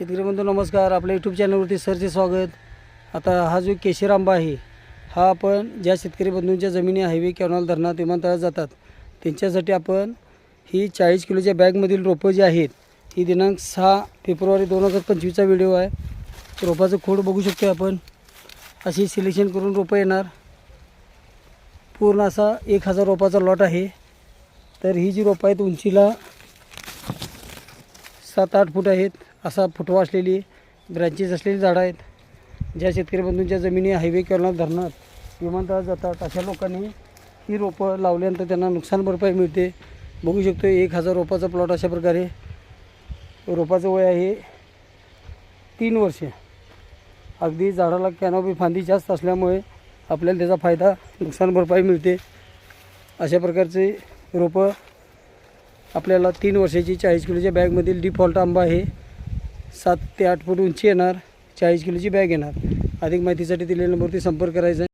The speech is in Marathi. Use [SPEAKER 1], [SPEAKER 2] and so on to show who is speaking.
[SPEAKER 1] शेतकरी बंधू नमस्कार. आपल्या यूट्यूब चॅनलवरती सरचे स्वागत. आता हा जो केशर आंबा आहे हा आपण ज्या शेतकरी बंधूंच्या जमिनी हायवे कॅनॉल धरणात विमानतळात जातात त्यांच्यासाठी आपण ही चाळीस किलोच्या बॅगमधील रोपं जी आहेत ही दिनांक सहा फेब्रुवारी दोन हजार पंचवीसचा व्हिडिओ आहे. रोपाचं खोड बघू शकतो आपण. अशी सिलेक्शन करून रोपं येणार. पूर्ण असा एक हजार रोपाचा लॉट आहे. तर ही जी रोपं आहेत उंचीला सात आठ फूट आहेत असा फुटवा असलेली ब्रँचेस असलेली झाडं आहेत. ज्या शेतकरी बंधूंच्या जमिनी हायवे किंवा धरणात विमानतळात जातात अशा लोकांनी ही रोपं लावल्यानंतर त्यांना नुकसान भरपाई मिळते. बघू शकतो एक हजार रोपाचा प्लॉट अशा प्रकारे. रोपाचं वय आहे तीन वर्ष. अगदी झाडाला कॅनॉबी फांदी जास्त असल्यामुळे आपल्याला त्याचा फायदा नुकसान भरपाई मिळते. अशा प्रकारचे रोपं आपल्याला तीन वर्षाची चाळीस किलोच्या बॅगमधील डिफॉल्ट आंबा आहे. सात ते आठ फूट उंची येणार. चाळीस किलोची बॅग येणार. अधिक माहितीसाठी दिलेल्या नंबरवरती संपर्क करायचा.